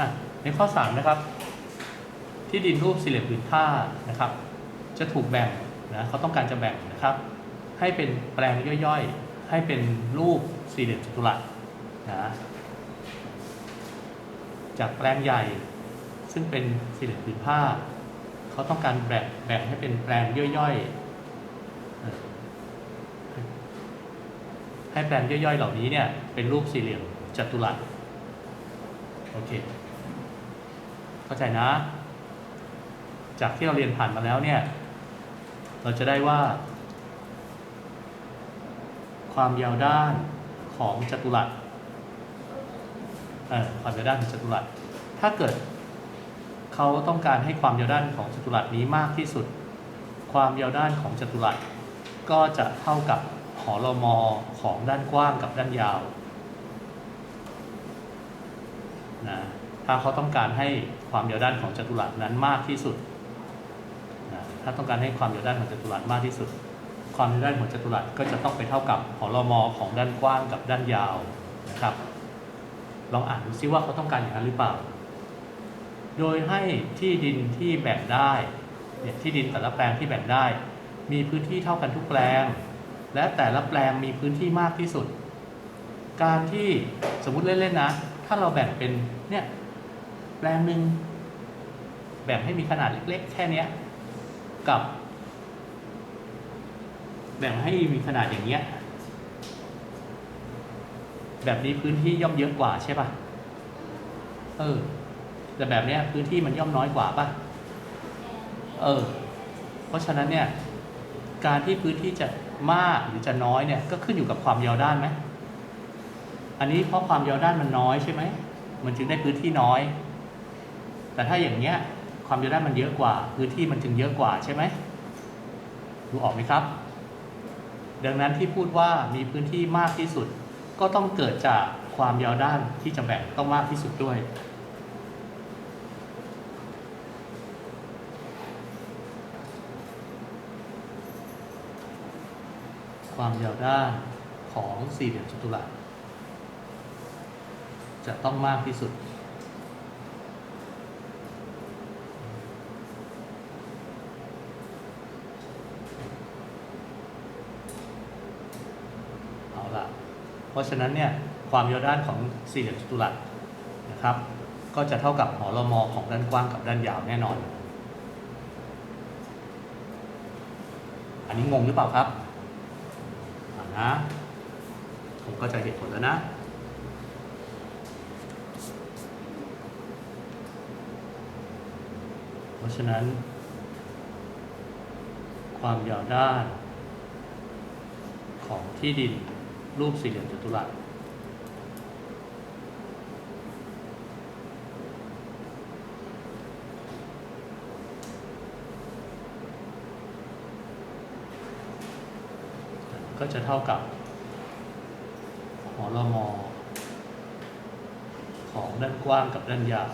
อะในข้อ 3 นะครับ ที่ดินรูปสี่เหลี่ยมผืนผ้านะครับ จะถูกแบ่งนะเขาต้องการจะแบ่งนะครับ ให้เป็นแปลงย่อยๆ ให้เป็นรูปสี่เหลี่ยมจัตุรัสนะจากแปลงใหญ่ซึ่งเป็นสี่เหลี่ยมผืนผ้าเขาต้องการแบ่งแบ่งให้เป็นแปลงย่อยๆให้แปลงย่อยๆ เหล่านี้เนี่ยเป็นรูปสี่เหลี่ยมจัตุรัสโอเค เข้าใจนะ จากที่เราเรียนผ่านมาแล้วเนี่ย เราจะได้ว่า ความยาวด้านของจัตุรัสความยาวด้านของจัตุรัส ถ้าเกิดเขาต้องการให้ความยาวด้านของจัตุรัสนี้มากที่สุด ความยาวด้านของจัตุรัส ก็จะเท่ากับหอรมอของด้านกว้างกับด้านยาวนะถ้าเขาต้องการให้ ความยาวด้านของจัตุรัสนั้นมากที่สุดนะถ้าต้องการให้ความยาวด้านของจัตุรัสมากที่สุด ความยาวด้านของจัตุรัสก็จะต้องไปเท่ากับหอรมอของด้านกว้างกับด้านยาวนะครับ ลองอ่านดูซิว่าเขาต้องการอย่างนั้นหรือเปล่า โดยให้ที่ดินที่แบ่งได้เนี่ยที่ดินแต่ละแปลงที่แบ่งได้ มีพื้นที่เท่ากันทุกแปลง และแต่ละแปลงมีพื้นที่มากที่สุด การที่สมมุติเล่นๆนะ ถ้าเราแบ่งเป็นเนี่ย แปลงหนึ่งแบ่งให้มีขนาดเล็ก ๆ แค่เนี้ยกับ แบ่งให้มีขนาดอย่างเงี้ย แบบนี้พื้นที่ย่อมเยอะกว่าใช่ปะเออ แต่แบบเนี้ยพื้นที่มันย่อมน้อยกว่าป่ะเออ เพราะฉะนั้นเนี่ย การที่พื้นที่จะมากหรือจะน้อยเนี่ยก็ขึ้นอยู่กับความยาวด้านไหมอันนี้เพราะความยาวด้านมันน้อยใช่ไหมมันจึงได้พื้นที่น้อย แต่ถ้าอย่างเงี้ยความยาวด้านมันเยอะกว่าพื้นที่มันจึงเยอะกว่าใช่ไหมดูออกไหมครับ ดังนั้นที่พูดว่ามีพื้นที่มากที่สุด ก็ต้องเกิดจากความยาวด้านที่จะแบ่งต้องมากที่สุดด้วย ความยาวด้านของสี่เหลี่ยมจัตุรัสจะต้องมากที่สุด เอาละ เพราะฉะนั้นเนี่ยความยาวด้านของสี่เหลี่ยมจัตุรัสนะครับ ก็จะเท่ากับหอรมอของด้านกว้างกับด้านยาวแน่นอน อันนี้งงหรือเปล่าครับนะผมก็จะเหตุผลแล้วนะเพราะฉะนั้น ความยาวด้านของที่ดิน รูปสี่เหลี่ยมจัตุรัสก็จะเท่ากับหอรมอของด้านกว้างกับด้านยาว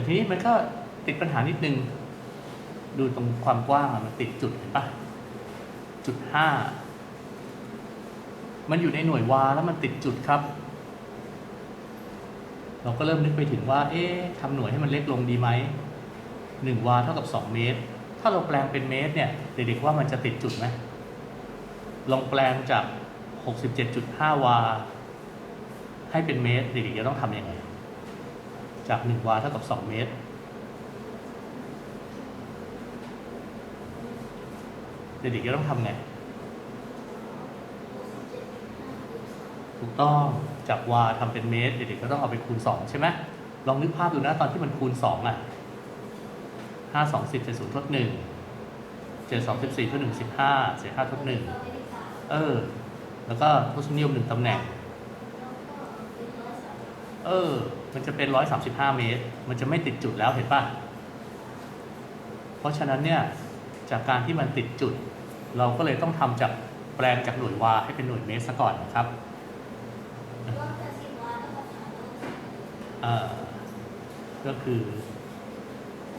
แต่ทีนี้มันก็ติดปัญหานิดนึง ดูตรงความกว้างมันติดจุดเห็นปะจุดห้ามันอยู่ในหน่วยวาแล้วมันติดจุดครับ เราก็เริ่มนึกไปถึงว่า เอ๊ะทำหน่วยให้มันเล็กลงดีไหมหนึ่งวาเท่ากับสองเมตร ถ้าเราแปลงเป็นเมตรเนี่ยเด็กๆว่ามันจะติดจุดไหมลองแปลงจากหกสิบเจ็ดจุดห้าวา ให้เป็นเมตร เด็กๆจะต้องทำยังไง จากหนึ่งวาเท่ากับสองเมตร เด็กๆจะต้องทำไง ถูกต้องจากวาทำเป็นเมตร เด็กๆก็ต้องเอาไปคูณ 2 ใช่ไหมลองนึกภาพดูนะตอนที่มันคูณ 2 อะห้าสองสิบเจ็ดศูนย์ทดหนึ่งเจ็ดสองสิบสี่ทดหนึ่งสิบห้าเศษห้าทดหนึ่งเออ แล้วก็ทศนิยมหนึ่งตำแหน่ง เออ มันจะเป็นร้อยสามสิบห้าเมตร มันจะไม่ติดจุดแล้วเห็นป่ะเพราะฉะนั้นเนี่ยจากการที่มันติดจุด เราก็เลยต้องทำจากแปลงจากหน่วยวาให้เป็นหน่วยเมตรซะก่อนนะครับเอ่อก็คือ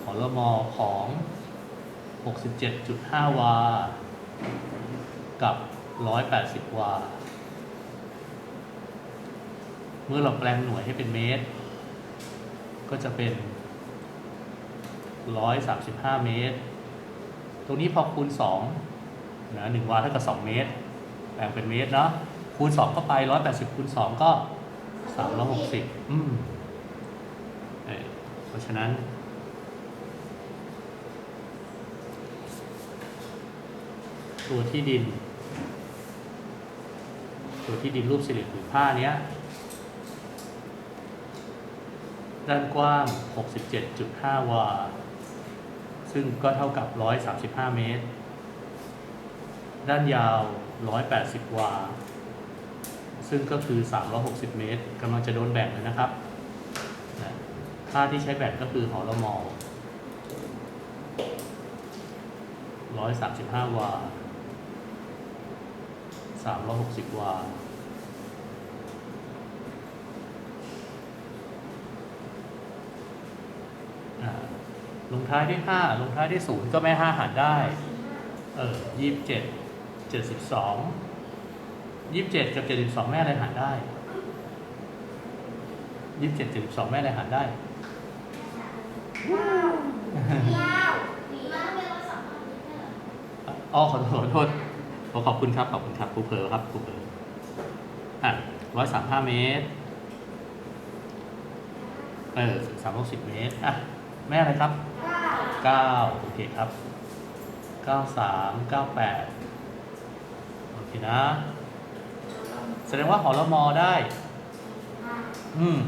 หอลมอของ 67.5 วา กับ 180 วา เมื่อเราแปลงหน่วยให้เป็นเมตร ก็จะเป็น 135 เมตร ตรงนี้พอคูณ2นะ1วาเท่ากับ 2 เมตรแปลงเป็นเมตรเนาะ คูณ2เข้าไป 180 คูณ 2 ก็ 360 อืมเอ่อเพราะฉะนั้น ตัวที่ดิน ตัวที่ดินรูปสี่เหลี่ยมผืนผ้าเนี้ย ด้านกว้าง 67.5 วา ซึ่งก็เท่ากับ 135 เมตร ด้านยาว 180 วา ซึ่งก็คือ 360 เมตรกำลังจะโดนแบ่งเลยนะครับ ค่าที่ใช้แบ่งก็คือหอละมอ135 วา 360 วา ลงท้ายด้วยห้าลงท้ายด้วยศูนย์ก็ไม่ห้าหารได้ เออยี่สิบเจ็ดเจ็ดสิบสองยี่สิบเจ็ดกับเจ็ดสิบสองแม่อะไรหารได้ยี่สิบเจ็ดเจ็ดสิบสองแม่อะไรหารได้อ๋อขอโทษขอโทษขอขอบคุณครับ ขอบคุณครับครูเพอครับครูเพออะร้อยสามห้าเมตร เออสามร้อยสิบเมตร อะ แม่อะไรครับ เก้าโอเคครับเก้าสามเก้าแปดโอเคนะ แสดงว่าหอละมอได้ อืม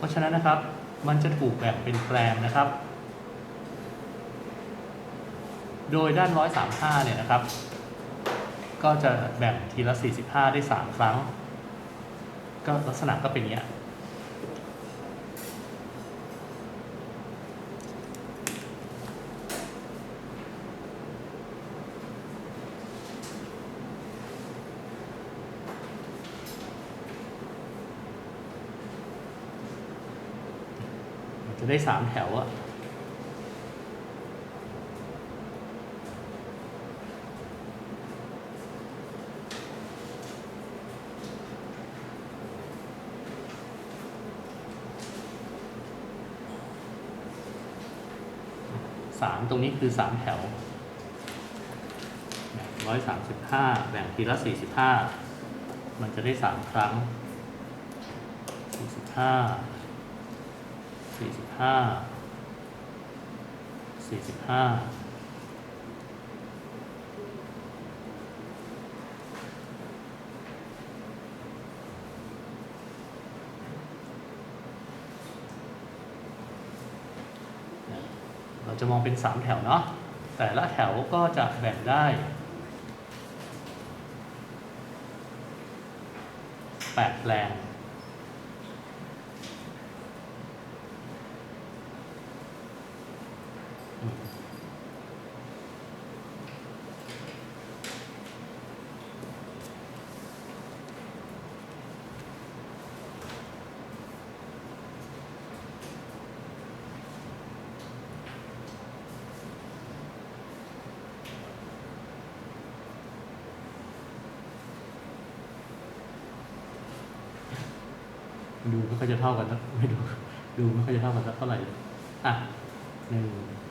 เพราะฉะนั้นนะครับมันจะถูกแบ่งเป็นแปรมนะครับ โดยด้าน 135 เนี่ยนะครับ ก็จะแบ่งทีละ 45 ได้ 3 ครั้ง ก็ลักษณะก็เป็นอย่างเนี้ ได้3แถวอะสามตรงนี้คือสามแถวร้อยสามสิบห้าแบ่งทีละสี่สิบห้ามันจะได้สามครั้งสี่สิบห้า สี่สิบห้าสี่สิบห้าเราจะมองเป็นสามแถวเนาะแต่ละแถวก็จะแบ่งได้แปดแปลง อืม ดูไม่ค่อยจะเท่ากันสักไม่ดู ดูไม่ค่อยจะเท่ากันสักเท่าไหร่อะหนึ่ง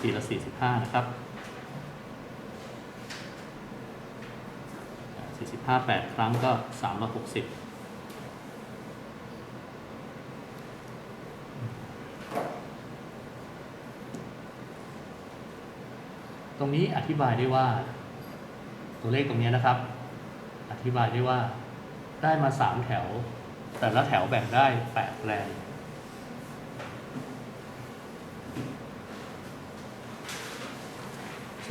ทีละสี่สิบห้านะครับสี่สิบห้าแปดครั้งก็สามร้อยหกสิบตรงนี้อธิบายได้ว่า ตัวเลขตรงนี้นะครับ อธิบายได้ว่าได้มาสามแถว แต่ละแถวแบ่งได้แปดแปลง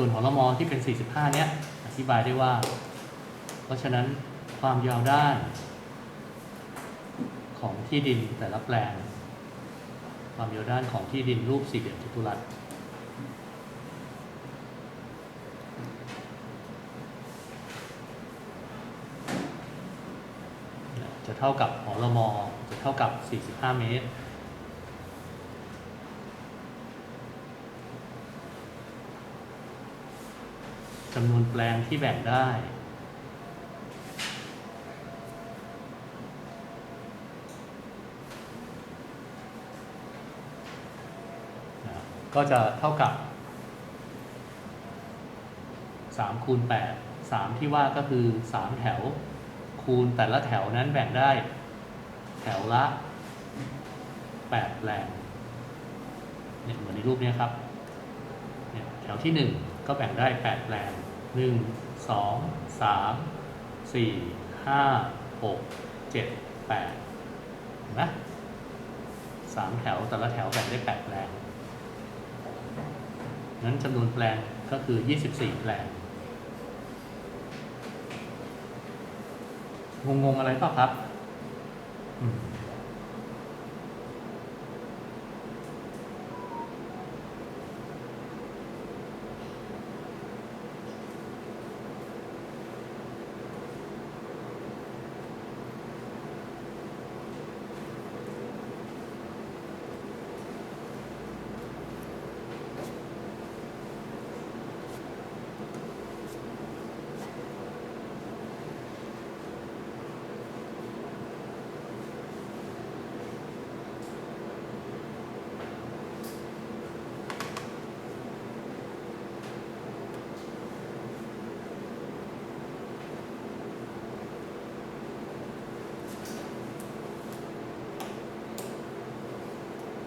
ส่วนของละมอที่เป็น 45 เนี้ยอธิบายได้ว่า เพราะฉะนั้นความยาวด้าน ของที่ดินแต่ละแปลง ความยาวด้านของที่ดินรูปสี่เหลี่ยมจัตุรัสจะเท่ากับหอละมอจะเท่ากับ 45 เมตร จำนวนแปลงที่แบ่งได้ ก็จะเท่ากับ 3 คูณ 8 3 ที่ว่าก็คือ 3 แถว คูณแต่ละแถวนั้นแบ่งได้ แถวละ 8 แปลงเนี่ยเหมือนในรูปนี้ครับเนี่ยแถวที่ 1 ก็แบ่งได้ 8 แปลง 1 2 3 4 5 6 7 8เห็นไหมสามแถวแต่ละแถวแบ่งได้ 8 แปลง นั้นจำนวนแปลงก็คือ 24 แปลง งงงๆอะไรเปล่าครับ อืม